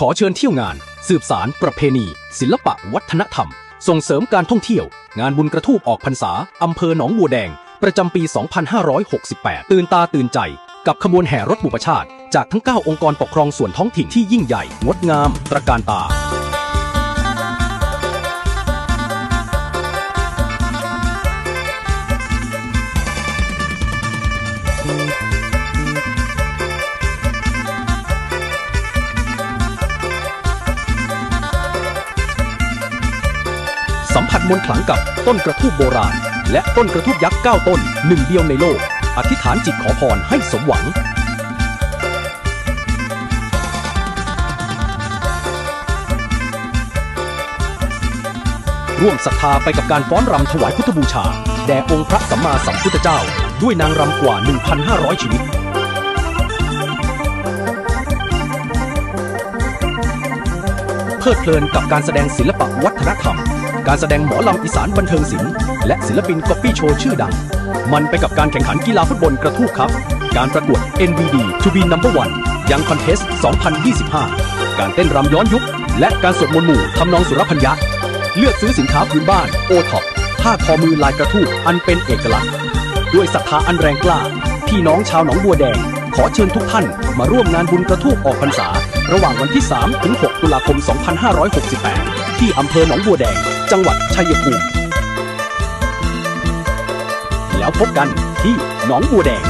ขอเชิญเที่ยวงาน สืบสารประเพณี ศิลปะวัฒนธรรม ส่งเสริมการท่องเที่ยว งานบุญกระทูบออกพรรษาอำเภอหนองบัวแดง ประจำปี 2568 ตื่นตาตื่นใจ กับขบวนแห่รถบุปชาติ จากทั้ง 9 องค์กรปกครองส่วนท้องถิ่นที่ยิ่งใหญ่ งดงาม ตระการตา สัมผัสมนต์ขลังกับต้นกระทูบโบราณ และต้นกระทูบยักษ์ 9 ต้นหนึ่งเดียวในโลก อธิษฐานจิตขอพรให้สมหวัง ร่วมศรัทธาไปกับการฟ้อนรำถวายพุทธบูชา แด่องค์พระสัมมาสัมพุทธเจ้า ด้วยนางรำกว่า 1,500 ชีวิต ลิดเพลินกับการแสดงศิลปะวัฒนธรรม การแสดงหมอลำอีสานบันเทิงศิลป์และศิลปินก๊อปปี้โชว์ชื่อดัง มันไปกับการแข่งขันกีฬาฟุตบอลกระทู้ครับ การประกวด NBD To Be Number One ยังคอนเทสต์2025 การเต้นรำย้อนยุค และการสวดมนต์หมู่ทำนองสุรพันยะเลือกซื้อสินค้าพื้นบ้านโอท็อปผ้าทอมือลายกระทู้อันเป็นเอกลักษณ์ ด้วยศรัทธาอันแรงกล้า พี่น้องชาวหนองบัวแดง ขอเชิญทุกท่านมาร่วมงานบุญกระทูกออกพรรษา ระหว่างวันที่ 3 ถึง 6 ตุลาคม 2568 ที่อำเภอหนองบัวแดง จังหวัดชัยภูมิแล้วพบกันที่หนองบัวแดง